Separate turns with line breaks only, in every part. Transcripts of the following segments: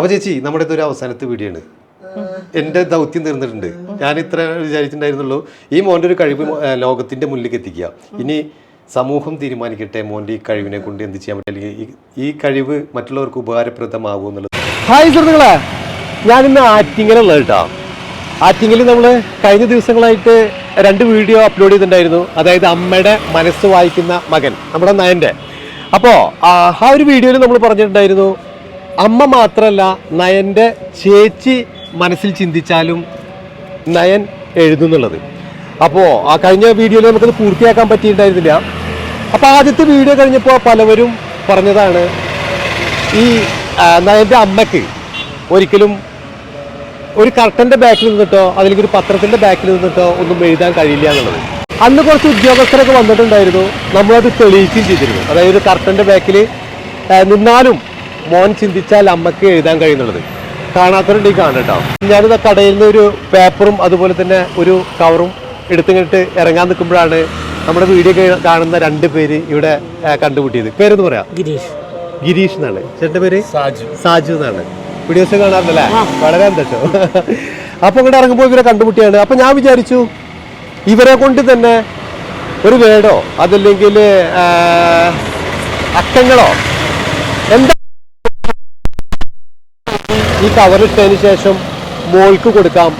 അപ്പൊ ചേച്ചി നമ്മുടെ ഇതൊരു അവസാനത്തെ വീഡിയോ ആണ്. എന്റെ ദൗത്യം തീർന്നിട്ടുണ്ട്. ഞാൻ ഇത്ര വിചാരിച്ചിട്ടുണ്ടായിരുന്നുള്ളൂ. ഈ മോന്റെ ഒരു കഴിവ് ലോകത്തിന്റെ മുന്നിലേക്ക് എത്തിക്കുക. ഇനി സമൂഹം തീരുമാനിക്കട്ടെ മോന്റെ ഈ കഴിവിനെ കൊണ്ട് എന്ത് ചെയ്യാൻ പറ്റും? അല്ലെങ്കിൽ ഈ- ഈ കഴിവ് മറ്റുള്ളവർക്ക് ഉപകാരപ്രദമാകും എന്നുള്ളത്. ഹായ് സുഹൃത്തുക്കളെ ഞാനിന്ന് ആറ്റിങ്ങലുള്ള കേട്ടോ ആറ്റിങ്ങിൽ നമ്മൾ കഴിഞ്ഞ ദിവസങ്ങളായിട്ട് രണ്ട് വീഡിയോ അപ്ലോഡ് ചെയ്തിട്ടുണ്ടായിരുന്നു. അതായത് അമ്മയുടെ മനസ്സ് വായിക്കുന്ന മകൻ നമ്മുടെ നയന്റെ അപ്പോൾ ആ ഒരു വീഡിയോയിൽ നമ്മൾ പറഞ്ഞിട്ടുണ്ടായിരുന്നു അമ്മ മാത്രമല്ല നയന്റെ ചേച്ചി മനസ്സിൽ ചിന്തിച്ചാലും നയൻ എഴുതുന്നുള്ളത്. അപ്പോൾ ആ കഴിഞ്ഞ വീഡിയോയിൽ നമുക്കത് പൂർത്തിയാക്കാൻ പറ്റിയിട്ടുണ്ടായിരുന്നില്ല. അപ്പോൾ ആദ്യത്തെ വീഡിയോ കഴിഞ്ഞപ്പോൾ പലവരും പറഞ്ഞതാണ് ഈ നയന്റെ അമ്മയ്ക്ക് ഒരിക്കലും ഒരു കർട്ടന്റെ ബാക്കിൽ നിന്നിട്ടോ അല്ലെങ്കിൽ ഒരു പത്രത്തിന്റെ ബാക്കിൽ നിന്നിട്ടോ ഒന്നും എഴുതാൻ കഴിയില്ല എന്നുള്ളത്. അന്ന് കുറച്ച് ഉദ്യോഗസ്ഥരൊക്കെ വന്നിട്ടുണ്ടായിരുന്നു. നമ്മളത് തെളിയിക്കുകയും ചെയ്തിരുന്നു. അതായത് ഒരു കർട്ടന്റെ ബാക്കിൽ നിന്നാലും മോൻ ചിന്തിച്ചാൽ അമ്മയ്ക്ക് എഴുതാൻ കഴിയുന്നുള്ളത്. കാണാത്തവരുണ്ടെങ്കിൽ കാണട്ടോ ഞാനിത് കടയിൽ നിന്ന് ഒരു പേപ്പറും അതുപോലെ തന്നെ ഒരു കവറും എടുത്തിങ്ങോട്ട് ഇറങ്ങാൻ നിൽക്കുമ്പോഴാണ് നമ്മുടെ വീഡിയോ കാണുന്ന രണ്ട് പേര് ഇവിടെ കണ്ടുപിട്ടിയത് പേരെന്ന് പറയാം.
ഗിരീഷ്.
ഗിരീഷ് എന്നാണ്. ചേട്ടന്റെ പേര്?
സാജു.
സാജു എന്നാണ്. വീഡിയോസ് കാണാറുണ്ടല്ലേ? വളരെ സന്തോഷം. അപ്പൊ ഇവിടെ ഇറങ്ങുമ്പോൾ ഇവരെ കണ്ടുമുട്ടിയാണ്. അപ്പൊ ഞാൻ വിചാരിച്ചു ഇവരെ കൊണ്ട് തന്നെ ഒരു വേടോ അതല്ലെങ്കിൽ അക്കങ്ങളോ ഈ കവറിട്ടതിന് ശേഷം മോൾക്ക് കൊടുക്കാം.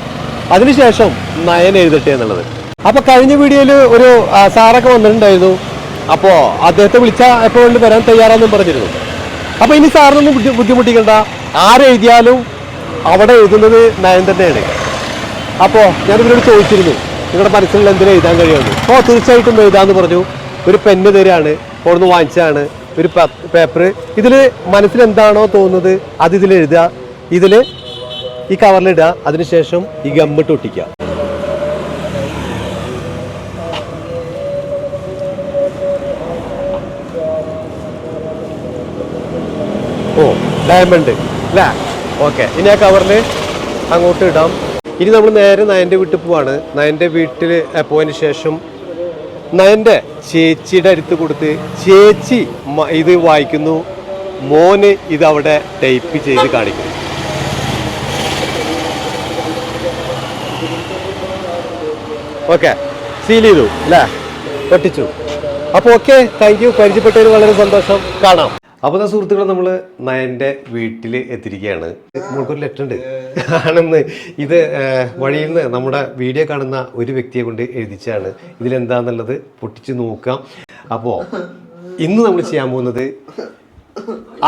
അതിനുശേഷം നയൻ എഴുതട്ടെ എന്നുള്ളത്. അപ്പൊ കഴിഞ്ഞ വീഡിയോയിൽ ഒരു സാറൊക്കെ വന്നിട്ടുണ്ടായിരുന്നു. അപ്പോ അദ്ദേഹത്തെ വിളിച്ച എപ്പോൾ വേണ്ടി വരാൻ തയ്യാറാണെന്നും പറഞ്ഞിരുന്നു. അപ്പോൾ ഇനി സാറിനൊന്നും ബുദ്ധി- ബുദ്ധിമുട്ടിക്കണ്ട. ആരെഴുതിയാലും അവിടെ എഴുതുന്നത് നയൻ തന്നെയാണ്. അപ്പോൾ ഞാൻ ഇവരോട് ചോദിച്ചിരുന്നു. നിങ്ങളുടെ മനസ്സിൽ എന്തിനും എഴുതാൻ കഴിയുമെന്ന് ഓ തീർച്ചയായിട്ടും എഴുതാന്ന് പറഞ്ഞു. ഒരു പെണ്ണ് തരാണ്. നിന്ന് വാങ്ങിച്ചതാണ്. ഒരു പേപ്പർ ഇതിൽ മനസ്സിൽ എന്താണോ തോന്നുന്നത് അത് ഇതിൽ എഴുതുക ഇതിൽ ഈ കവറിലിടുക അതിനുശേഷം ഈ ഗമ്മിട്ട് ഒട്ടിക്കുക. ഓ ഡയമണ്ട് അല്ലേ ഓക്കെ ഇനി ആ കവറിൽ അങ്ങോട്ട് ഇടാം. ഇനി നമ്മൾ നേരെ നയന്റെ വീട്ടിൽ പോവാണ്. നയന്റെ വീട്ടിൽ പോയതിന് ശേഷം നയന്റെ ചേച്ചിയുടെ അടുത്ത് കൊടുത്ത് ചേച്ചി ഇത് വായിക്കുന്നു. മോന് ഇത് അവിടെ ടൈപ്പ് ചെയ്ത് കാണിക്കുന്നു. ഓക്കെ. സീൽ ചെയ്തു അല്ലേ? ഒട്ടിച്ചു അപ്പോൾ ഓക്കെ താങ്ക് യു പരിചയപ്പെട്ടതിന് വളരെ സന്തോഷം. കാണാം. അപ്പോൾ സുഹൃത്തുക്കളെ നമ്മൾ നയന്റെ വീട്ടിൽ എത്തിയിരിക്കുകയാണ്. നമുക്കൊരു ലെറ്റർ ഉണ്ട്. ആണെന്ന് ഇത് വഴിയിൽ നിന്ന് നമ്മുടെ വീഡിയോ കാണുന്ന ഒരു വ്യക്തിയെ കൊണ്ട് എഴുതിച്ചാണ് ഇതിലെന്താന്നുള്ളത് പൊട്ടിച്ച് നോക്കാം. അപ്പോൾ ഇന്ന് നമ്മൾ ചെയ്യാൻ പോകുന്നത്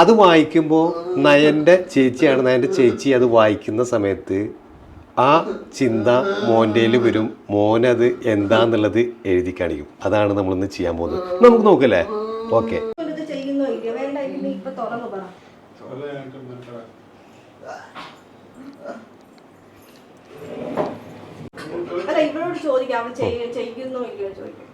അത് വായിക്കുമ്പോൾ നയന്റെ ചേച്ചിയാണ്. നയന്റെ ചേച്ചി അത് വായിക്കുന്ന സമയത്ത് ആ ചിന്ത മോന്റെയിൽ വരും. മോനത് എന്താന്നുള്ളത് എഴുതി കാണിക്കും. അതാണ് നമ്മളിന്ന് ചെയ്യാൻ പോകുന്നത്. നമുക്ക് നോക്കല്ലേ? ഓക്കെ.
അല്ല ഇവരോട് ചോദിക്കാം. ചെയ്യുന്നോ ഇല്ലയോ ചോദിക്കാം.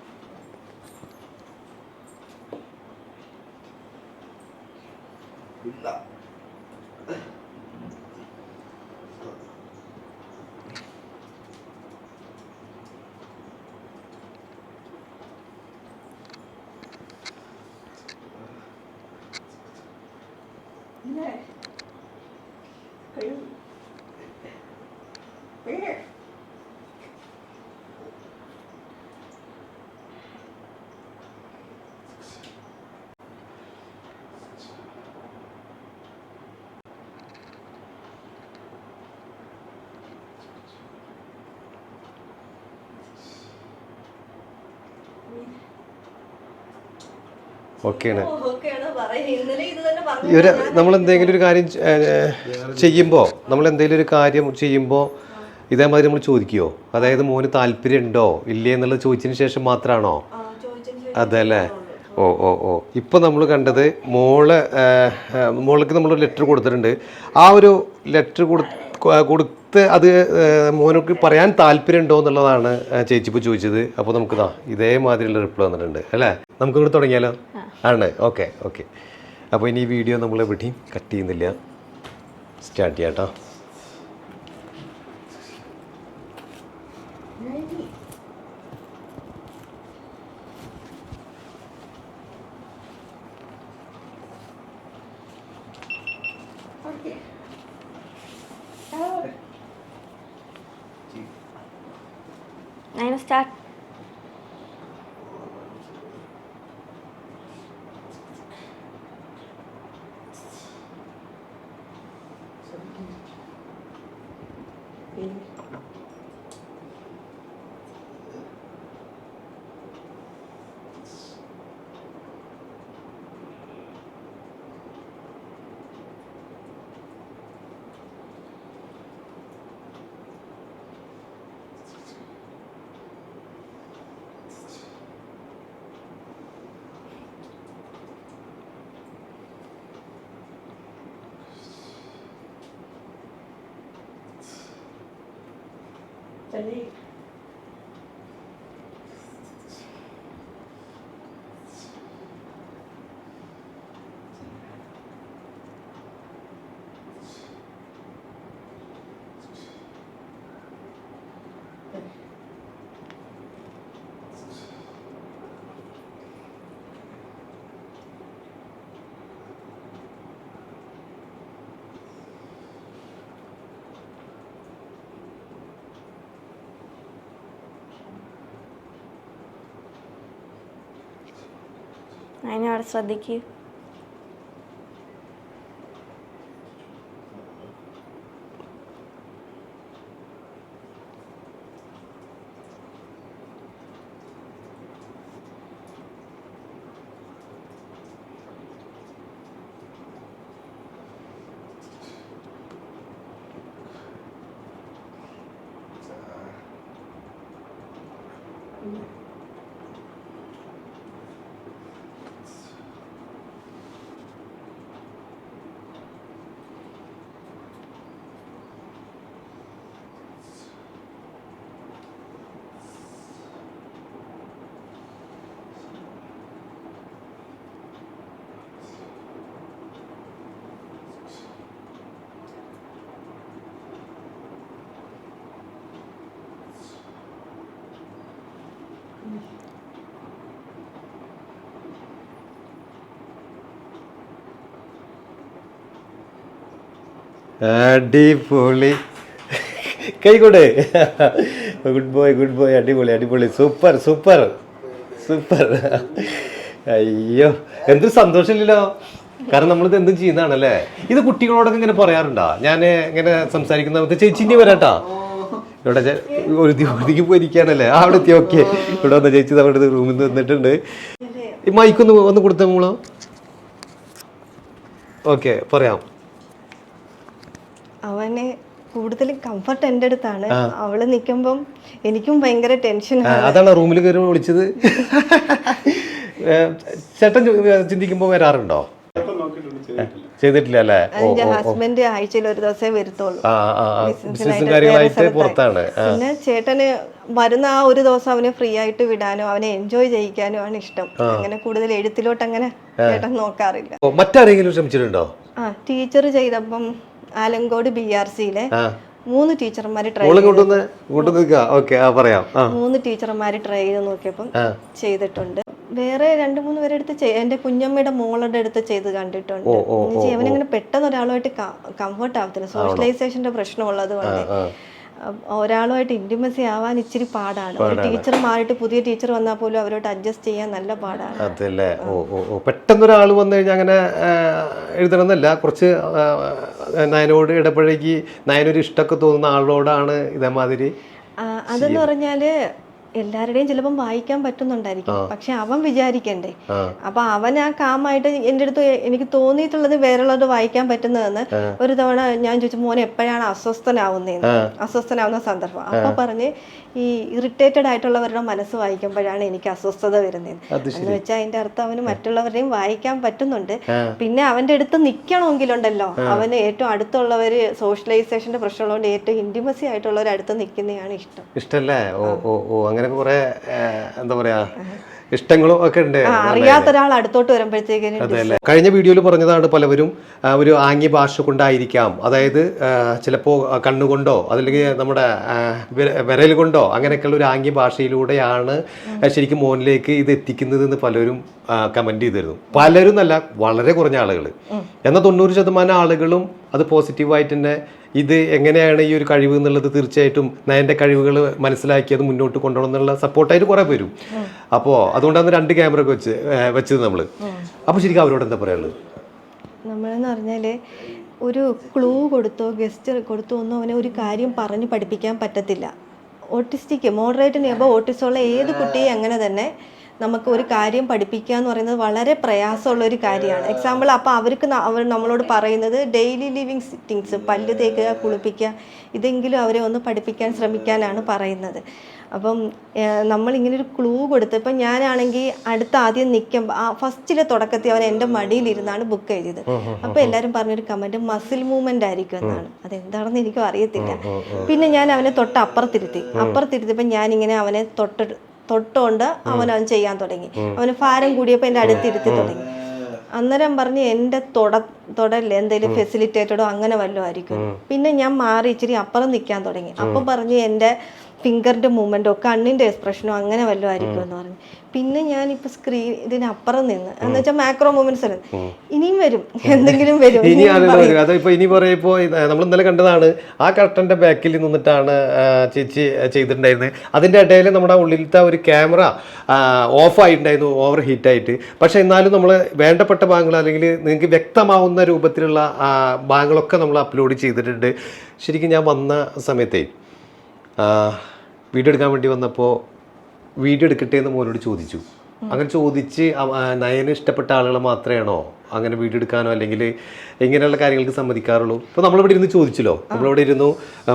ഓക്കെയാണ്. ഇവർ നമ്മൾ എന്തെങ്കിലും ഒരു കാര്യം ചെയ്യുമ്പോൾ നമ്മൾ എന്തെങ്കിലും ഒരു കാര്യം ചെയ്യുമ്പോൾ ഇതേമാതിരി നമ്മൾ ചോദിക്കുമോ അതായത് മോന് താല്പര്യം ഉണ്ടോ ഇല്ലേ എന്നുള്ളത് ചോദിച്ചതിന് ശേഷം മാത്രമാണോ
അതെ അല്ലേ
അതല്ലേ? ഓ ഓ ഓ. ഇപ്പം നമ്മൾ കണ്ടത് മോൾ മോൾക്ക് നമ്മൾ ലെറ്റർ കൊടുത്തിട്ടുണ്ട്. ആ ഒരു ലെറ്റർ കൊടുത്ത് അത് മോനൊക്കെ പറയാൻ താല്പര്യം ഉണ്ടോ എന്നുള്ളതാണ് ചേച്ചി ഇപ്പോൾ ചോദിച്ചത്. അപ്പോൾ നമുക്ക് ഇതാ ഇതേമാതിരിയുള്ള റിപ്ലൈ വന്നിട്ടുണ്ട്. അല്ലേ? നമുക്ക് ഇവിടെ തുടങ്ങിയാലോ? ആണ്. ഓക്കെ ഓക്കെ അപ്പോൾ ഇനി ഈ വീഡിയോ നമ്മൾ എവിടെയും കട്ട് ചെയ്യുന്നില്ല. സ്റ്റാർട്ട് ചെയ്യാം കേട്ടോ
嗯
നയന അവിടെ ശ്രദ്ധിക്കൂ.
അടിപൊളി. കൈകൊട്. ഗുഡ് ബോയ് ഗുഡ് ബോയ് അടിപൊളി അടിപൊളി. Super super. സൂപ്പർ. അയ്യോ എന്തൊരു സന്തോഷമില്ലല്ലോ. കാരണം നമ്മളിത് എന്തും ചെയ്യുന്നതാണല്ലേ? ഇത് കുട്ടികളോടൊക്കെ ഇങ്ങനെ പറയാറുണ്ടോ? ഞാൻ ഇങ്ങനെ സംസാരിക്കുന്ന ചേച്ചി ഇനി വരാട്ടാ. ഇവിടെ ചെ- ഒരു ഒതുക്കി പോയിരിക്കാനല്ലേ അവിടെ എത്തി ഓക്കെ. ഇവിടെ വന്ന ചേച്ചി അവിടെ റൂമിൽ നിന്ന് വന്നിട്ടുണ്ട്. ഈ മൈക്കൊന്ന് ഒന്ന് കൊടുത്ത ഓക്കെ പറയാം.
അവന് കൂടുതലും കംഫർട്ട് എന്റെ അടുത്താണ്. അവൾ നിൽക്കുമ്പം എനിക്കും ഭയങ്കര
ടെൻഷൻ അതാണ് റൂമിൽ കയറി വിളിച്ചത്? ചേട്ടൻ ചിന്തിക്കുമ്പോൾ ചിന്തിക്കുമ്പോ വരാറുണ്ടോ? ചെയ്തിട്ടില്ല അല്ലേ?
ഹസ്ബൻഡ് ആഴ്ചയിൽ ഒരു ദിവസമേ വരുത്തുള്ളൂ.
പുറത്താണ്.
പിന്നെ ചേട്ടന് വരുന്ന ആ ഒരു ദിവസം അവനെ ഫ്രീ ആയിട്ട് വിടാനോ അവനെ എൻജോയ് ചെയ്യിക്കാനോ ആണ് ഇഷ്ടം. അങ്ങനെ കൂടുതൽ എഴുത്തിലോട്ട് അങ്ങനെ ചേട്ടൻ നോക്കാറില്ല.
മറ്റാരെങ്കിലും ശ്രമിച്ചിട്ടുണ്ടോ?
ആ ടീച്ചർ ചെയ്തപ്പം ആലങ്കോട് ബി ആർ സിയിലെ മൂന്ന് ടീച്ചർമാര് ട്രൈ
പറയാം.
മൂന്ന് ടീച്ചർമാര് ട്രൈ ചെയ്ത് നോക്കിയപ്പം ചെയ്തിട്ടുണ്ട്. വേറെ രണ്ടു മൂന്ന് പേരെ അടുത്ത് എന്റെ കുഞ്ഞമ്മയുടെ മോളുടെ അടുത്ത് ചെയ്ത് കണ്ടിട്ടുണ്ട്. അവനങ്ങനെ പെട്ടെന്ന് ഒരാളുമായിട്ട് കംഫർട്ട് ആവത്തില്ല. സോഷ്യലൈസേഷന്റെ പ്രശ്നമുള്ളത് കൊണ്ട്. ഒരാളുമായിട്ട് ഇന്റിമസി ആവാൻ ഇച്ചിരി പാടാണ്. ഒരു ടീച്ചർ മാറിയിട്ട് പുതിയ ടീച്ചർ വന്നാൽ പോലും അവരോട് അഡ്ജസ്റ്റ് ചെയ്യാൻ നല്ല പാടാണ്.
അതല്ലേ? ഓ ഓ ഓ. പെട്ടെന്ന് ഒരാൾ വന്നു കഴിഞ്ഞാൽ അങ്ങനെ എഴുതണമെന്നല്ല. കുറച്ച് നയനോട് ഇടപഴകി നയനൊരു ഇഷ്ടമൊക്കെ തോന്നുന്ന ആളോടാണ് ഇതേമാതിരി
അതെന്ന് പറഞ്ഞാൽ എല്ലാവരുടെയും ചിലപ്പം വായിക്കാൻ പറ്റുന്നുണ്ടായിരിക്കും. പക്ഷെ അവൻ വിചാരിക്കണ്ടേ. അപ്പൊ അവൻ ആ കാമായിട്ട് എന്റെ അടുത്ത് എനിക്ക് തോന്നിയിട്ടുള്ളത് വേറെയുള്ളത് വായിക്കാൻ പറ്റുന്നതെന്ന് ഒരു തവണ ഞാൻ ചോദിച്ചു മോനെ എപ്പോഴാണ് അസ്വസ്ഥനാവുന്നതെന്ന്? അസ്വസ്ഥനാവുന്ന സന്ദർഭം. അപ്പൊ പറഞ്ഞ് ഈ ഇറിറ്റേറ്റഡ് ആയിട്ടുള്ളവരുടെ മനസ്സ് വായിക്കുമ്പോഴാണ് എനിക്ക് അസ്വസ്ഥത വരുന്നത് എന്ന് വെച്ചാൽ അതിന്റെ അർത്ഥം അവന് മറ്റുള്ളവരുടെയും വായിക്കാൻ പറ്റുന്നുണ്ട്. പിന്നെ അവന്റെ അടുത്ത് നിൽക്കണമെങ്കിലുണ്ടല്ലോ അവന് ഏറ്റവും അടുത്തുള്ളവര് സോഷ്യലൈസേഷന്റെ പ്രശ്നമുള്ളതുകൊണ്ട് ഏറ്റവും ഇന്റിമസി ആയിട്ടുള്ളവർ അടുത്ത് നിൽക്കുന്നതാണ് ഇഷ്ടം.
ഇഷ്ടല്ലേ? ഓ ഓ അങ്ങനെ കുറെ എന്താ പറയാ ഇഷ്ടങ്ങളും ഒക്കെ ഉണ്ട്.
അറിയാത്ത ഒരാൾ അടുത്തോട്ട്
വരുമ്പോഴത്തേക്കും കഴിഞ്ഞ വീഡിയോയിൽ പറഞ്ഞതാണ് പലവരും ഒരു ആംഗ്യ ഭാഷ കൊണ്ടായിരിക്കാം. അതായത് ചിലപ്പോൾ ചിലപ്പോ കണ്ണുകൊണ്ടോ അതല്ലെങ്കിൽ നമ്മുടെ വിരൽ കൊണ്ടോ അങ്ങനെയൊക്കെയുള്ള ഒരു ആംഗ്യ ഭാഷയിലൂടെയാണ് ശരിക്കും മോനിലേക്ക് ഇത് എത്തിക്കുന്നത് എന്ന് പലരും കമന്റ് ചെയ്തിരുന്നു. പലരും നല്ല വളരെ കുറഞ്ഞ ആളുകൾ എന്നാൽ തൊണ്ണൂറ് ശതമാനം ആളുകളും അത് പോസിറ്റീവായിട്ട് തന്നെ ഇത് എങ്ങനെയാണ് ഈ ഒരു കഴിവ് എന്നുള്ളത് തീർച്ചയായിട്ടും നയന്റെ കഴിവുകൾ മനസ്സിലാക്കി അത് മുന്നോട്ട് കൊണ്ടുപോകണം എന്നുള്ള സപ്പോർട്ടായിട്ട് കുറേ പേരും. അപ്പോൾ അതുകൊണ്ടാണ് രണ്ട് ക്യാമറ ഒക്കെ വെച്ച് വെച്ചത് നമ്മൾ അപ്പോൾ ശരിക്കും അവരോട് എന്താ പറയാനുള്ളത്?
നമ്മളെന്ന് പറഞ്ഞാൽ ഒരു ക്ലൂ കൊടുത്തോ ഗസ്റ്റ് കൊടുത്തോ ഒന്നും അവനെ ഒരു കാര്യം പറഞ്ഞ് പഠിപ്പിക്കാൻ പറ്റത്തില്ല. ഓട്ടിസ്റ്റിക് മോഡറേറ്റ് എബോ ഓട്ടിസമുള്ള ഏത് കുട്ടിയും അങ്ങനെ തന്നെ. നമുക്ക് ഒരു കാര്യം പഠിപ്പിക്കുക എന്ന് പറയുന്നത് വളരെ പ്രയാസമുള്ള ഒരു കാര്യമാണ് എക്സാമ്പിൾ അപ്പോൾ അവർക്ക് അവർ നമ്മളോട് പറയുന്നത് ഡെയിലി ലിവിങ് സിറ്റിങ്സ് പല്ല് തേക്കുക കുളിപ്പിക്കുക ഇതെങ്കിലും അവരെ ഒന്ന് പഠിപ്പിക്കാൻ ശ്രമിക്കാനാണ് പറയുന്നത്. അപ്പം നമ്മളിങ്ങനെ ഒരു ക്ലൂ കൊടുത്ത് ഇപ്പം ഞാനാണെങ്കിൽ അടുത്ത ആദ്യം നിൽക്കുമ്പോൾ ആ ഫസ്റ്റിലെ തുടക്കത്തിൽ അവൻ എന്റെ മടിയിലിരുന്നാണ് ബുക്ക് എഴുതിയത്. അപ്പോൾ എല്ലാവരും പറഞ്ഞൊരു കമന്റ് മസിൽ മൂവ്മെന്റ് ആയിരിക്കും എന്നാണ്. അതെന്താണെന്ന് എനിക്കും അറിയത്തില്ല. പിന്നെ ഞാൻ അവനെ തൊട്ട് അപ്പുറത്തിരുത്തി അപ്പുറത്തിരുത്തിയപ്പോൾ ഞാനിങ്ങനെ അവനെ തൊട്ട് തൊട്ടുകൊണ്ട് അവൻ അവൻ ചെയ്യാൻ തുടങ്ങി. അവന് ഭാരം കൂടിയപ്പോൾ എന്റെ അടുത്തിരുത്തി തുടങ്ങി. അന്നേരം പറഞ്ഞ് എന്റെ തൊട തൊടല്ലേ എന്തെങ്കിലും ഫെസിലിറ്റേറ്റഡോ അങ്ങനെ വല്ലതും ആയിരിക്കും. പിന്നെ ഞാൻ മാറി ഇച്ചിരി അപ്പുറം നിൽക്കാൻ തുടങ്ങി. അപ്പം പറഞ്ഞ് എന്റെ ഫിംഗറിന്റെ മൂവ്മെന്റോ കണ്ണിന്റെ എക്സ്പ്രഷനോ അങ്ങനെ വല്ലതും ആയിരിക്കും എന്ന് പറഞ്ഞു. പിന്നെ ഞാനിപ്പോൾ സ്ക്രീൻ ഇതിനപ്പുറം നിന്ന്. എന്ന് വെച്ചാൽ മാക്രോ മൂവ്മെന്റ്സ് ഇനിയും വരും. എന്തെങ്കിലും വരും.
ഇനി അതിപ്പോ ഇനി പറയുമ്പോ നമ്മൾ ഇന്നലെ കണ്ടതാണ് ആ കർട്ടന്റെ ബാക്കിൽ നിന്നിട്ടാണ് ചേച്ചി ചെയ്തിട്ടുണ്ടായിരുന്നത്. അതിന്റെ ഇടയിൽ നമ്മുടെ ഉള്ളിലത്തെ ഒരു ക്യാമറ ഓഫ് ആയിട്ടുണ്ടായിരുന്നു ഓവർ ഹീറ്റ് ആയിട്ട് പക്ഷെ എന്നാലും നമ്മൾ വേണ്ടപ്പെട്ട ഭാഗങ്ങൾ അല്ലെങ്കിൽ നിങ്ങൾക്ക് വ്യക്തമാവുന്ന രൂപത്തിലുള്ള ഭാഗങ്ങളൊക്കെ നമ്മൾ അപ്ലോഡ് ചെയ്തിട്ടുണ്ട്. ശരിക്കും ഞാൻ വന്ന സമയത്തേ വീഡിയോ എടുക്കാൻ വേണ്ടി വന്നപ്പോൾ വീഡിയോ എടുക്കട്ടെ എന്ന് മോനോട് ചോദിച്ചു. അങ്ങനെ ചോദിച്ച് നയന് ഇഷ്ടപ്പെട്ട ആളുകൾ മാത്രമാണോ അങ്ങനെ വീഡിയോ എടുക്കാനോ അല്ലെങ്കിൽ ഇങ്ങനെയുള്ള കാര്യങ്ങൾക്ക് സമ്മതിക്കാറുള്ളൂ? ഇപ്പോൾ നമ്മളിവിടെ ഇരുന്ന് ചോദിച്ചല്ലോ. നമ്മളിവിടെ ഇരുന്നു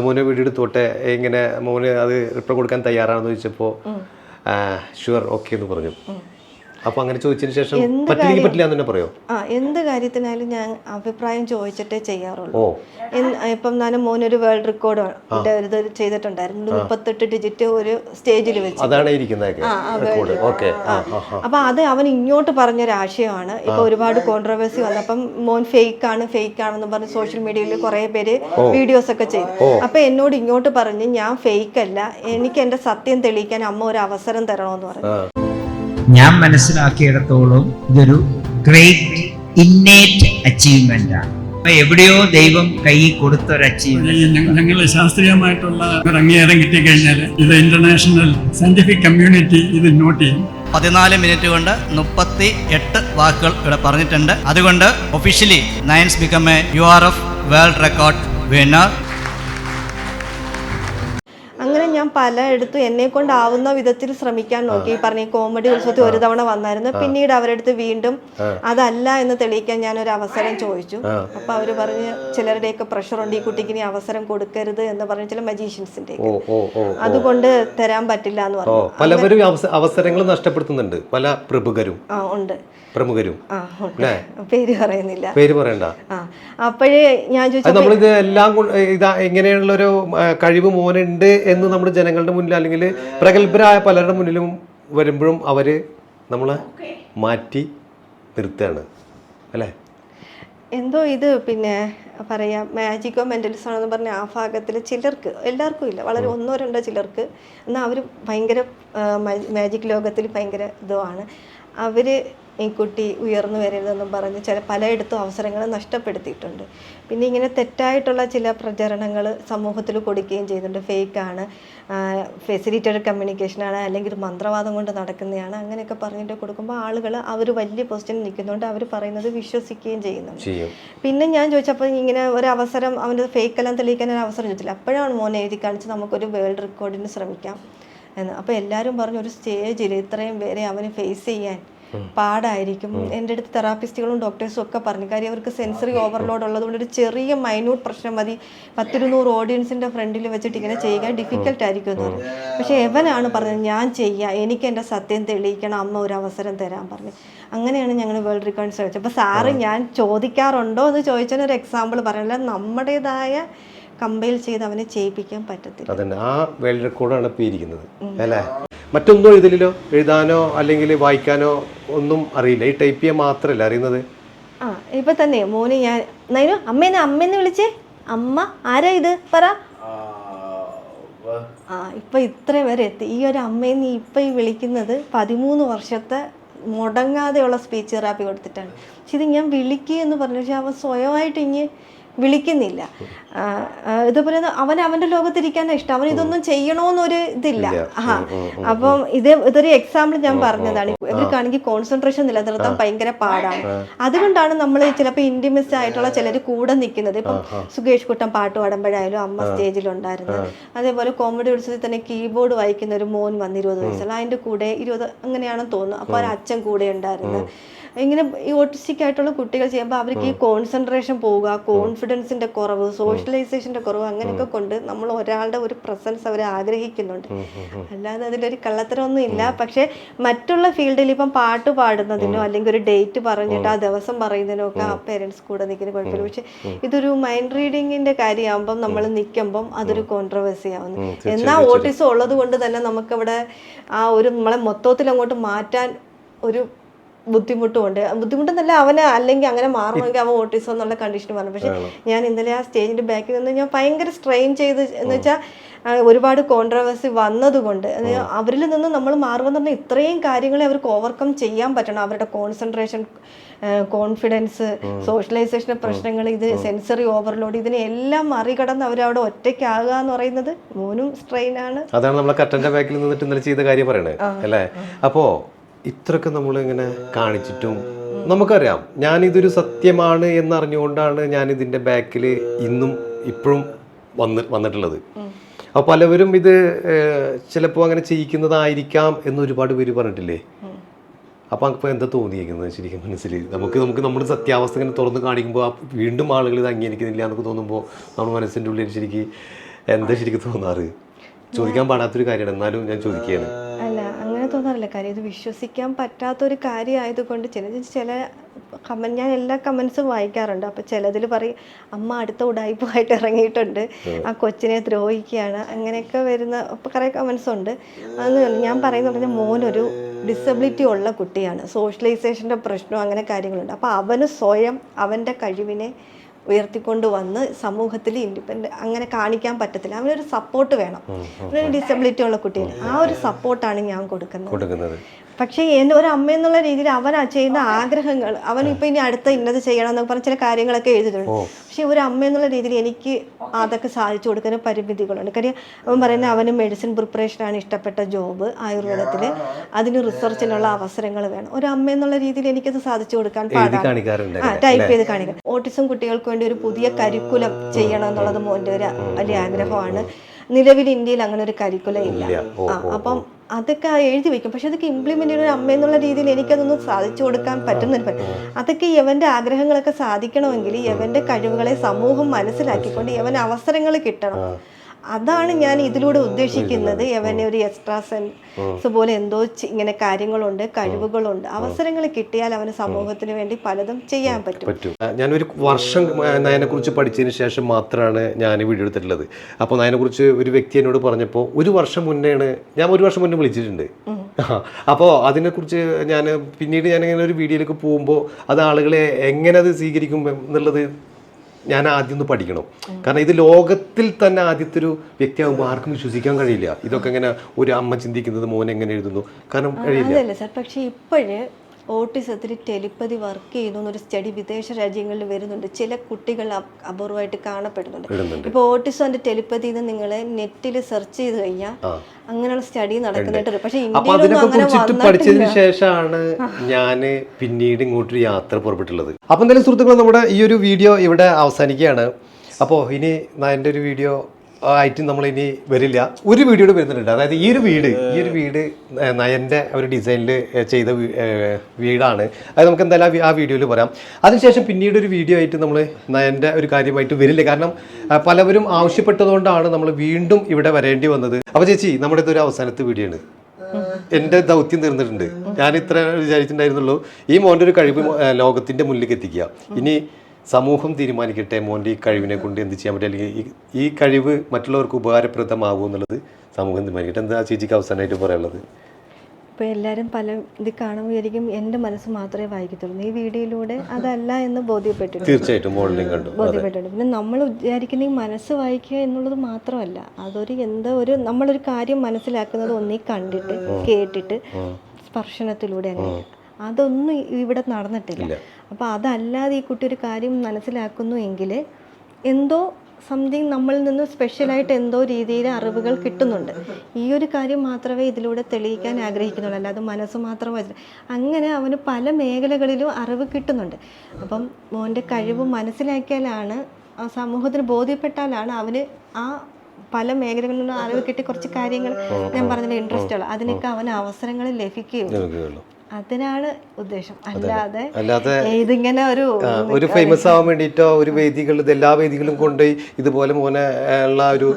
മോനെ വീഡിയോ എടുത്തോട്ടെ എങ്ങനെ മോന് അത് റിപ്ലൈ കൊടുക്കാൻ തയ്യാറാണെന്ന് ചോദിച്ചപ്പോൾ ഷുവർ ഓക്കെ എന്ന് പറഞ്ഞു. അപ്പോൾ അങ്ങനെ ചോദിച്ചതിന് ശേഷം പറ്റില്ലെങ്കിൽ പറ്റില്ല എന്ന് തന്നെ പറയോ?
ആ എന്ത് കാര്യത്തിനായാലും ഞാൻ അഭിപ്രായം ചോദിച്ചിട്ടേ ചെയ്യാറുള്ളൂ. ഇപ്പം ഞാൻ മോനൊരു വേൾഡ് റെക്കോർഡ് ഇത് ചെയ്തിട്ടുണ്ടായിരുന്നു. മുപ്പത്തെട്ട് ഡിജിറ്റ് ഒരു സ്റ്റേജിൽ വെച്ച്.
അതാണ്
അപ്പൊ അത് അവൻ ഇങ്ങോട്ട് പറഞ്ഞൊരു ആശയമാണ്. ഇപ്പൊ ഒരുപാട് കോൺട്രവേഴ്സി വന്നപ്പം മോൻ ഫേക്ക് ആണ് ഫേക്ക് ആണെന്ന് പറഞ്ഞ് സോഷ്യൽ മീഡിയയിൽ കുറെ പേര് വീഡിയോസ് ഒക്കെ ചെയ്തു. അപ്പൊ എന്നോട് ഇങ്ങോട്ട് പറഞ്ഞ് ഞാൻ ഫേക്ക് അല്ല. എനിക്ക് എന്റെ സത്യം തെളിയിക്കാൻ അമ്മ ഒരു അവസരം തരണമെന്ന് പറഞ്ഞു.
ഞാൻ മനസ്സിലാക്കിയിടത്തോളം ഇതൊരു ഗ്രേറ്റ് ഇന്നേറ്റ് അച്ചീവ്മെന്റ് ആണ്. എവിടെയോ ദൈവം കൈ കൊടുത്ത ഒരു അച്ചീവ്മെന്റ്
ഞങ്ങൾ ശാസ്ത്രീയമായിട്ടുള്ള ഒരു അംഗീകാരം കിട്ടിക്കഴിഞ്ഞാൽ ഇത് ഇന്റർനാഷണൽ സയന്റിഫിക് കമ്മ്യൂണിറ്റി ഇത് നോട്ട് ചെയ്യും.
പതിനാല് മിനിറ്റ് കൊണ്ട് മുപ്പത്തി എട്ട് വാക്കുകൾ ഇവിടെ പറഞ്ഞിട്ടുണ്ട്. അതുകൊണ്ട് officially Nayans become a U R F world record winner
ഞാൻ പലയിടത്തും എന്നെ കൊണ്ടാവുന്ന വിധത്തിൽ ശ്രമിക്കാൻ നോക്കി. ഈ പറഞ്ഞ കോമഡി ഉത്സവത്തിൽ ഒരു തവണ വന്നായിരുന്നു. പിന്നീട് അവരുടെ അടുത്ത് വീണ്ടും അതല്ല എന്ന് തെളിയിക്കാൻ ഞാൻ ഒരു അവസരം ചോദിച്ചു. അപ്പൊ അവർ പറഞ്ഞ് ചിലരുടെയൊക്കെ പ്രഷർ ഉണ്ട് ഈ കുട്ടിക്ക് ഇനി അവസരം കൊടുക്കരുത് എന്ന് പറഞ്ഞ ചില മജീഷ്യൻസിന്റെ അതുകൊണ്ട് തരാൻ പറ്റില്ല എന്ന് പറഞ്ഞു.
പലവരും അവസ- അവസരങ്ങൾ നഷ്ടപ്പെടുത്തുന്നുണ്ട്. പല പ്രഭുഗരും
ആ ഉണ്ട്.
പ്രമുഖരും.
അല്ലേ? പേര് പറയുന്നില്ല.
പേര് പറയണ്ട.
അപ്പോഴേ ഞാൻ ചോദിച്ചു
നമ്മളിത് എല്ലാം ഇതാ ഇങ്ങനെയുള്ള ഒരു കഴിവ് മോനുണ്ട് എന്ന് നമ്മൾ ജനങ്ങളുടെ മുന്നിൽ അല്ലെങ്കിൽ പ്രഗത്ഭരായ പലരുടെ മുന്നിലും വരുമ്പോഴും അവർ നമ്മളെ മാറ്റി നിർത്തുകയാണ്. അല്ലേ?
എന്തോ ഇത് പിന്നെ പറയാ മാജിക്കോ മെന്റലിസോ ആണെന്ന് പറഞ്ഞ ആ ഭാഗത്തിൽ ചിലർക്ക് എല്ലാവർക്കും ഇല്ല. വളരെ ഒന്നോ രണ്ടോ ചിലർക്ക്. എന്നാൽ അവർ ഭയങ്കര മാജിക് ലോകത്തിൽ ഭയങ്കര ആണ് അവർ ഈ കുട്ടി ഉയർന്നു വരരുതെന്നും പറഞ്ഞ് ചില പലയിടത്തും അവസരങ്ങൾ നഷ്ടപ്പെടുത്തിയിട്ടുണ്ട്. പിന്നെ ഇങ്ങനെ തെറ്റായിട്ടുള്ള ചില പ്രചരണങ്ങൾ സമൂഹത്തിൽ കൊടുക്കുകയും ചെയ്യുന്നുണ്ട് ഫേക്കാണ് ഫെസിലിറ്റേറ്റഡ് കമ്മ്യൂണിക്കേഷനാണ് അല്ലെങ്കിൽ മന്ത്രവാദം കൊണ്ട് നടക്കുന്നതാണ് അങ്ങനെയൊക്കെ പറഞ്ഞിട്ട് കൊടുക്കുമ്പോൾ ആളുകൾ അവർ വലിയ പൊസിഷനിൽ നിൽക്കുന്നുണ്ട് അവർ പറയുന്നത് വിശ്വസിക്കുകയും ചെയ്യുന്നുണ്ട്. പിന്നെ ഞാൻ ചോദിച്ചപ്പോൾ ഇങ്ങനെ ഒരു അവസരം അവന്റെ ഫേക്ക് എല്ലാം തെളിയിക്കാൻ ഒരു അവസരം ചോദിച്ചില്ല അപ്പോഴാണ് മോനെ എഴുതി കാണിച്ച് നമുക്കൊരു വേൾഡ് റെക്കോർഡിന് ശ്രമിക്കാം എന്ന്. അപ്പോൾ എല്ലാവരും പറഞ്ഞു ഒരു സ്റ്റേജിൽ ഇത്രയും പേരെ അവന് ഫേസ് ചെയ്യാൻ പാടായിരിക്കും. എന്റെ അടുത്ത് തെറാപ്പിസ്റ്റുകളും ഡോക്ടേഴ്സും ഒക്കെ പറഞ്ഞു കാര്യം അവർക്ക് സെൻസറി ഓവർലോഡ് ഉള്ളതുകൊണ്ട് ഒരു ചെറിയ മൈന്യൂട്ട് പ്രശ്നം മതി. പത്തിരുന്നൂറ് ഓഡിയൻസിന്റെ ഫ്രണ്ടിൽ വെച്ചിട്ട് ഇങ്ങനെ ചെയ്യുക ഡിഫിക്കൽട്ട് ആയിരിക്കും എന്ന് പറഞ്ഞു. പക്ഷേ എവനാണ് പറഞ്ഞത് ഞാൻ ചെയ്യാം എനിക്ക് എന്റെ സത്യം തെളിയിക്കണം അമ്മ ഒരു അവസരം തരാൻ പറഞ്ഞു. അങ്ങനെയാണ് ഞങ്ങൾ വേൾഡ് റെക്കോർഡ് ചോദിച്ചത് അപ്പോൾ സാറ് ഞാൻ ചോദിക്കാറുണ്ടോ എന്ന് ചോദിച്ചതിന് ഒരു എക്സാമ്പിൾ പറയണില്ല നമ്മുടേതായ കമ്പൈൽ ചെയ്ത് അവനെ ചെയ്യിപ്പിക്കാൻ പറ്റത്തില്ല.
അതന്നെ. ആ വേൾഡ് റെക്കോർഡാണ് ഇപ്പോൾ ഇരിക്കുന്നത്. അല്ലേ? മറ്റൊന്നും എഴുതില്ലല്ലോ? എഴുതാനോ അല്ലെങ്കിൽ വായിക്കാനോ ഒന്നും അറിയില്ല. ഈ ടൈപ്പ് ചെയ്യാൻ മാത്രമല്ല അറിയുന്നത്?
ആ ഇപ്പൊ തന്നെ മോന് ഞാൻ നൈനു അമ്മേനെ അമ്മേന്ന് വിളിച്ചേ. അമ്മ ആരാ ഇത്? പറ. ആ ഇപ്പൊ ഇത്ര വരെ എത്തി. ഈ ഒരു അമ്മയെ നീ ഇപ്പൊ ഈ വിളിക്കുന്നത് പതിമൂന്ന് വർഷത്തെ മുടങ്ങാതെയുള്ള സ്പീച്ച് തെറാപ്പി കൊടുത്തിട്ടാണ്. പക്ഷെ ഇത് ഞാൻ വിളിക്കുക എന്ന് പറഞ്ഞു. പക്ഷെ അവൻ സ്വയമായിട്ട് ഇനി വിളിക്കുന്നില്ല. ഇതുപോലെ അവൻ അവന്റെ ലോകത്തിരിക്കാനാണ് ഇഷ്ടം. അവൻ ഇതൊന്നും ചെയ്യണോന്നൊരു ഇതില്ല. ആ അപ്പം ഇത് ഇതൊരു എക്സാമ്പിൾ ഞാൻ പറഞ്ഞതാണ്. ഇവർക്കാണെങ്കിൽ കോൺസെൻട്രേഷൻ നിലനിർത്താൻ ഭയങ്കര പാടാണ്. അതുകൊണ്ടാണ് നമ്മൾ ചിലപ്പോൾ ഇന്റിമസ് ആയിട്ടുള്ള ചിലർ കൂടെ നിൽക്കുന്നത് ഇപ്പം സുഗേഷ് കുട്ടൻ പാട്ട് പാടുമ്പോഴായാലും അമ്മ സ്റ്റേജിൽ സ്റ്റേജിലുണ്ടായിരുന്നു അതേപോലെ കോമഡി ഉത്സവത്തിൽ തന്നെ കീബോർഡ് വായിക്കുന്ന ഒരു മോൻ വന്ന് ഇരുപത് വയസ്സുള്ള അതിന്റെ കൂടെ ഇരുപത് അങ്ങനെയാണെന്ന് തോന്നുന്നു. അപ്പോൾ അച്ഛൻ കൂടെ ഉണ്ടായിരുന്നു. ഇങ്ങനെ ഈ ഓട്ടിസ്റ്റിക് ആയിട്ടുള്ള കുട്ടികൾ ചെയ്യുമ്പോൾ അവർക്ക് ഈ കോൺസെൻട്രേഷൻ പോവുക കോൺഫിഡൻസിന്റെ കുറവ് സോഷ്യലൈസേഷന്റെ കുറവ് അങ്ങനെയൊക്കെ കൊണ്ട് നമ്മൾ ഒരാളുടെ ഒരു പ്രസൻസ് അവർ ആഗ്രഹിക്കുന്നുണ്ട്. അല്ലാതെ അതിലൊരു കള്ളത്തരമൊന്നും ഇല്ല പക്ഷെ മറ്റുള്ള ഫീൽഡിൽ ഇപ്പം പാട്ട് പാടുന്നതിനോ അല്ലെങ്കിൽ ഒരു ഡേറ്റ് പറഞ്ഞിട്ട് ആ ദിവസം പറയുന്നതിനോ ഒക്കെ ആ പേരൻസ് കൂടെ നിൽക്കുന്ന കുഴപ്പമില്ല. പക്ഷെ ഇതൊരു മൈൻഡ് റീഡിങ്ങിന്റെ കാര്യമാകുമ്പം നമ്മൾ നിൽക്കുമ്പം അതൊരു കോൺട്രവേഴ്സി ആവുന്നു. എന്നാൽ ഓട്ടിസം ഉള്ളത് കൊണ്ട് തന്നെ നമുക്കവിടെ ആ ഒരു നമ്മളെ മൊത്തത്തിൽ അങ്ങോട്ട് മാറ്റാൻ ഒരു ബുദ്ധിമുട്ടുമുണ്ട്. ബുദ്ധിമുട്ടെന്നല്ല അവന് അല്ലെങ്കിൽ അങ്ങനെ മാറണമെങ്കിൽ അവൻ ഓട്ടിസം എന്നുള്ള കണ്ടീഷൻ പറഞ്ഞു പക്ഷെ ഞാൻ ഇന്നലെ ആ സ്റ്റേജിന്റെ ബാക്കിൽ നിന്ന് ഞാൻ ഭയങ്കര സ്ട്രെയിൻ ചെയ്ത് എന്ന് വെച്ചാൽ ഒരുപാട് കോൺട്രവേഴ്സി വന്നതുകൊണ്ട്. അവരിൽ നിന്ന് നമ്മൾ മാറുമെന്ന് പറഞ്ഞാൽ ഇത്രയും കാര്യങ്ങളെ അവർക്ക് ഓവർകം ചെയ്യാൻ പറ്റണം. അവരുടെ കോൺസെൻട്രേഷൻ കോൺഫിഡൻസ് സോഷ്യലൈസേഷൻ പ്രശ്നങ്ങൾ ഇത് സെൻസറി ഓവർലോഡ് ഇതിനെല്ലാം മറികടന്ന് അവരവിടെ ഒറ്റയ്ക്കാകുക എന്ന് പറയുന്നത് മോനും സ്ട്രെയിൻ ആണ്.
അതാണ് നമ്മളെ കട്ടന്റെ ബാക്കിൽ നിന്നിട്ട് ഇന്നലെ ചെയ്ത കാര്യം പറയണേ. അല്ലേ? അപ്പോ ഇത്രയൊക്കെ നമ്മളിങ്ങനെ കാണിച്ചിട്ടും നമുക്കറിയാം. ഞാനിതൊരു സത്യമാണ് എന്നറിഞ്ഞുകൊണ്ടാണ് ഞാൻ ഇതിന്റെ ബാക്കിൽ ഇന്നും ഇപ്പോഴും വന്ന് വന്നിട്ടുള്ളത്. അപ്പോൾ പലവരും ഇത് ചിലപ്പോൾ അങ്ങനെ ചെയ്യിക്കുന്നതായിരിക്കാം എന്ന് ഒരുപാട് പേര് പറഞ്ഞിട്ടില്ലേ? അപ്പോൾ അപ്പോൾ എന്താ തോന്നിയിരിക്കുന്നത് ശരിക്കും മനസ്സിൽ നമുക്ക് നമുക്ക് നമ്മുടെ സത്യാവസ്ഥ ഇങ്ങനെ തുറന്ന് കാണിക്കുമ്പോൾ വീണ്ടും ആളുകൾ ഇത് അംഗീകരിക്കുന്നില്ല എന്നൊക്കെ തോന്നുമ്പോൾ നമ്മുടെ മനസ്സിന്റെ ഉള്ളിൽ ശരിക്കും എന്താ ശരിക്കും തോന്നാറ്? ചോദിക്കാൻ പാടാത്തൊരു കാര്യമാണ്. എന്നാലും ഞാൻ ചോദിക്കുകയാണ്.
തോന്നാറില്ല കാര്യം ഇത് വിശ്വസിക്കാൻ പറ്റാത്തൊരു കാര്യമായതുകൊണ്ട് ചില ചില കമന്റ് ഞാൻ എല്ലാ കമൻസും വായിക്കാറുണ്ട്. അപ്പോൾ ചിലതിൽ പറയും അമ്മ അടുത്ത ഉടായ്പായിട്ട് ഇറങ്ങിയിട്ടുണ്ട്. ആ കൊച്ചിനെ ദ്രോഹിക്കുകയാണ്. അങ്ങനെയൊക്കെ വരുന്ന കുറേ കമൻസ് ഉണ്ട്. അതെന്ന് ഞാൻ പറയുന്ന പറഞ്ഞാൽ മോനൊരു ഡിസബിലിറ്റി ഉള്ള കുട്ടിയാണ്. സോഷ്യലൈസേഷന്റെ പ്രശ്നവും അങ്ങനെ കാര്യങ്ങളുണ്ട്. അപ്പോൾ അവന് സ്വയം അവന്റെ കഴിവിനെ ഉയർത്തിക്കൊണ്ട് വന്ന് സമൂഹത്തിൽ ഇൻഡിപെൻഡ് അങ്ങനെ കാണിക്കാൻ പറ്റത്തില്ല. അവനൊരു സപ്പോർട്ട് വേണം. അവനൊരു ഡിസബിലിറ്റി ഉള്ള കുട്ടിയാണ് ആ ഒരു സപ്പോർട്ടാണ് ഞാൻ കൊടുക്കുന്നത്. പക്ഷേ എന്റെ ഒരു അമ്മ എന്നുള്ള രീതിയിൽ അവൻ ചെയ്യുന്ന ആഗ്രഹങ്ങൾ. അവൻ ഇപ്പൊ ഇനി അടുത്ത ഇന്നത് ചെയ്യണം എന്നൊക്കെ പറഞ്ഞ ചില കാര്യങ്ങളൊക്കെ എഴുതിയിട്ടുണ്ട്. പക്ഷേ ഒരു അമ്മ എന്നുള്ള രീതിയിൽ എനിക്ക് അതൊക്കെ സാധിച്ചു കൊടുക്കുന്ന പരിമിതികളുണ്ട്. കാര്യം അവൻ പറയുന്നത് അവന് മെഡിസിൻ പ്രിപ്പറേഷനാണ് ഇഷ്ടപ്പെട്ട ജോബ് ആയുർവേദത്തിൽ അതിന് റിസർച്ചിനുള്ള അവസരങ്ങൾ വേണം. ഒരു അമ്മ എന്നുള്ള രീതിയിൽ എനിക്കത് സാധിച്ചു കൊടുക്കാൻ പാടാണ്. ആ ടൈപ്പ് ചെയ്ത് കാണിക്കാം ഓട്ടിസം കുട്ടികൾക്ക് വേണ്ടി ഒരു പുതിയ കരിക്കുലം ചെയ്യണം എന്നുള്ളത് മോന്റെ ഒരു വലിയ ആഗ്രഹമാണ്. നിലവിൽ ഇന്ത്യയിൽ അങ്ങനെ ഒരു കരിക്കുലം ഇല്ല.
ഇല്ല.
ആ, അപ്പം അതൊക്കെ എഴുതി വെക്കും. പക്ഷെ അതൊക്കെ ഇംപ്ലിമെന്റ് ചെയ്യുന്ന ഒരു അമ്മ എന്നുള്ള രീതിയിൽ എനിക്കതൊന്നും സാധിച്ചു കൊടുക്കാൻ പറ്റുന്നില്ല അതൊക്കെ യവന്റെ ആഗ്രഹങ്ങളൊക്കെ സാധിക്കണമെങ്കിൽ യവന്റെ കഴിവുകളെ സമൂഹം മനസ്സിലാക്കിക്കൊണ്ട് യവന് അവസരങ്ങൾ കിട്ടണം. അതാണ് ഞാൻ ഇതിലൂടെ ഉദ്ദേശിക്കുന്നത്. എവനെ ഒരു എക്സ്ട്രാ സെൻസ് പോലെ എന്തോ ഇങ്ങനെ കാര്യങ്ങളുണ്ട് കഴിവുകളുണ്ട്. അവസരങ്ങൾ കിട്ടിയാൽ അവന് സമൂഹത്തിന് വേണ്ടി പലതും ചെയ്യാൻ പറ്റും.
ഞാനൊരു വർഷം നയനെ കുറിച്ച് പഠിച്ചതിന് ശേഷം മാത്രമാണ് ഞാൻ വീഡിയോ എടുത്തിട്ടുള്ളത്. അപ്പോൾ നയനെ കുറിച്ച് ഒരു വ്യക്തി എന്നോട് പറഞ്ഞപ്പോൾ ഒരു വർഷം മുന്നേയാണ് ഞാൻ ഒരു വർഷം മുന്നേ വിളിച്ചിട്ടുണ്ട്. അപ്പോൾ അതിനെക്കുറിച്ച് ഞാൻ പിന്നീട് ഞാൻ ഇങ്ങനെ ഒരു വീഡിയോയിലേക്ക് പോകുമ്പോൾ അത് ആളുകളെ എങ്ങനെ അത് സ്വീകരിക്കും എന്നുള്ളത് ഞാൻ ആദ്യം ഒന്ന് പഠിക്കണം. കാരണം ഇത് ലോകത്തിൽ തന്നെ ആദ്യത്തെ ഒരു വ്യക്തിയാകുമ്പോൾ ആർക്കും വിശ്വസിക്കാൻ കഴിയില്ല. ഇതൊക്കെ ഇങ്ങനെ ഒരു അമ്മ ചിന്തിക്കുന്നത് മോൻ എങ്ങനെ എഴുതുന്നു? കാരണം കഴിയില്ല.
പക്ഷെ ഇപ്പോഴ് ഓട്ടിസത്തിൽ ടെലിപ്പതി വർക്ക് ചെയ്യുന്നു എന്നൊരു സ്റ്റഡി വിദേശ രാജ്യങ്ങളിൽ വരുന്നുണ്ട്. ചില കുട്ടികൾ അപൂർവമായിട്ട് കാണപ്പെടുന്നുണ്ട്. ഇപ്പോൾ ഓട്ടിസം ആൻഡ് ടെലിപ്പതി എന്ന് നിങ്ങൾ നെറ്റിൽ സെർച്ച് ചെയ്ത് കഴിഞ്ഞാൽ അങ്ങനെയുള്ള സ്റ്റഡി നടക്കുന്നുണ്ട് പക്ഷേ
പഠിച്ചതിന് ശേഷമാണ് ഞാൻ പിന്നീട് ഇങ്ങോട്ട് യാത്ര പുറപ്പെട്ടുള്ളത്. അപ്പൊ എന്തായാലും സുഹൃത്തുക്കൾ നമ്മുടെ ഈ ഒരു വീഡിയോ ഇവിടെ അവസാനിക്കുകയാണ്. അപ്പോൾ ഇനി എന്റെ ഒരു വീഡിയോ ആയിട്ട് നമ്മൾ ഇനി വരില്ല. ഒരു വീഡിയോ വരുന്നുണ്ട്. അതായത് ഈ ഒരു വീട് ഈ ഒരു വീട് നയന്റെ ഒരു ഡിസൈനിൽ ചെയ്ത വീടാണ്. അത് നമുക്ക് എന്തായാലും ആ വീഡിയോയിൽ പറയാം അതിനുശേഷം പിന്നീട് ഒരു വീഡിയോ ആയിട്ട് നമ്മൾ നയന്റെ ഒരു കാര്യമായിട്ട് വരില്ല. കാരണം പലവരും ആവശ്യപ്പെട്ടതുകൊണ്ടാണ് നമ്മൾ വീണ്ടും ഇവിടെ വരേണ്ടി വന്നത്. അപ്പോൾ ചേച്ചി നമ്മുടെ ഇതൊരു അവസാനത്തെ വീഡിയോ ആണ് എന്റെ ദൗത്യം തീർന്നിട്ടുണ്ട്. ഞാൻ ഇത്ര വിചാരിച്ചിട്ടുണ്ടായിരുന്നുള്ളൂ. ഈ മോന്റെ ഒരു കഴിവ് ലോകത്തിന്റെ മുന്നിലേക്ക് എത്തിക്കുക. ഇനി സമൂഹം തീരുമാനിക്കട്ടെ മോന്റെ ഈ കഴിവിനെ കൊണ്ട് എന്ത് ചെയ്യാൻ പറ്റും? അല്ലെങ്കിൽ ഈ- കഴിവ് മറ്റുള്ളവർക്ക് ഉപകാരപ്രദമാകും എന്നുള്ളത് സമൂഹം തീരുമാനിക്കട്ടെ. എന്താ ചേച്ചിക്ക് അവസാനമായിട്ട് പറയാനുള്ളത്?
ഇപ്പോൾ എല്ലാവരും പല ഇത് കാണാൻ വിചാരിക്കും എന്റെ മനസ്സ് മാത്രമേ വായിക്കത്തുള്ളൂ. ഈ വീഡിയോയിലൂടെ അതല്ല എന്ന് ബോധ്യപ്പെട്ടിട്ടുണ്ട്.
തീർച്ചയായിട്ടും കണ്ടു.
ബോധ്യപ്പെട്ടിട്ടുണ്ട്. പിന്നെ നമ്മൾ വിചാരിക്കുന്ന ഈ മനസ്സ് വായിക്കുക എന്നുള്ളത് മാത്രമല്ല അതൊരു എന്തോ ഒരു നമ്മളൊരു കാര്യം മനസ്സിലാക്കുന്നത് ഒന്നീ കണ്ടിട്ട് കേട്ടിട്ട് സ്പർശനത്തിലൂടെ അങ്ങനെ അതൊന്നും ഇവിടെ നടന്നിട്ടില്ല. അപ്പോൾ അതല്ലാതെ ഈ കുട്ടി ഒരു കാര്യം മനസ്സിലാക്കുന്നു എങ്കിൽ എന്തോ സംതിങ് നമ്മളിൽ നിന്ന് സ്പെഷ്യലായിട്ട് എന്തോ രീതിയിൽ അറിവുകൾ കിട്ടുന്നുണ്ട്. ഈ ഒരു കാര്യം മാത്രമേ ഇതിലൂടെ തെളിയിക്കാൻ ആഗ്രഹിക്കുന്നുള്ളൂ. അല്ലാതെ മനസ്സ് മാത്രം വെച്ചിട്ട് അങ്ങനെ അവന് പല മേഖലകളിലും അറിവ് കിട്ടുന്നുണ്ട്. അപ്പം മോന്റെ കഴിവ് മനസ്സിലാക്കിയാലാണ് ആ സമൂഹത്തിന് ബോധ്യപ്പെട്ടാലാണ് അവന് ആ പല മേഖലകളിലുള്ള അറിവ് കിട്ടി കുറച്ച് കാര്യങ്ങൾ ഞാൻ പറഞ്ഞില്ല ഇൻട്രസ്റ്റ് ഉള്ള. അതിനൊക്കെ അവന് അവസരങ്ങൾ ലഭിക്കുകയുള്ളൂ. അതിനാണ് ഉദ്ദേശം. അല്ലാതെ
അല്ലാതെ
ഇതിങ്ങനെ ഒരു
ഒരു ഫേമസ് ആവാൻ വേണ്ടിയിട്ടോ ഒരു വേദികൾ ഇത് എല്ലാ വേദികളും കൊണ്ട് ഇതുപോലെ മോനെ ഉള്ള ഒരു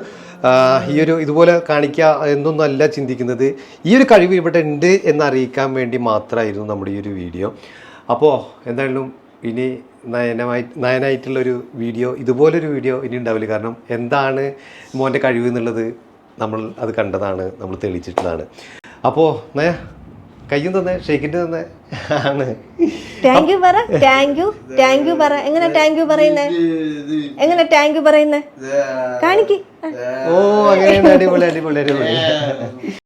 ഈ ഒരു ഇതുപോലെ കാണിക്കുക എന്നൊന്നും അല്ല ചിന്തിക്കുന്നത്. ഈ ഒരു കഴിവ് ഇവിടെ ഉണ്ട് എന്ന് അറിയിക്കാൻ വേണ്ടി മാത്രമായിരുന്നു നമ്മുടെ ഈ ഒരു വീഡിയോ. അപ്പോൾ എന്തായാലും ഇനി നയനമായി നയനായിട്ടുള്ളൊരു വീഡിയോ ഇതുപോലൊരു വീഡിയോ ഇനി ഉണ്ടാവില്ല. കാരണം എന്താണ് മോന്റെ കഴിവ് എന്നുള്ളത് നമ്മൾ അത് കണ്ടതാണ് നമ്മൾ തെളിയിച്ചിട്ടുള്ളതാണ്. അപ്പോൾ നയ കയ്യും തന്നെ ഷെയ്ക്കിന്റെ തന്നെ. ആണ്.
താങ്ക് യു പറ താങ്ക് യു താങ്ക് യു പറ. എങ്ങനെ താങ്ക് യു പറയുന്നേ? എങ്ങനെ താങ്ക് യു പറയുന്നേ? കാണിക്ക്.
ഓ അങ്ങനെ അടിപൊളി അടിപൊളി അടിപൊളി.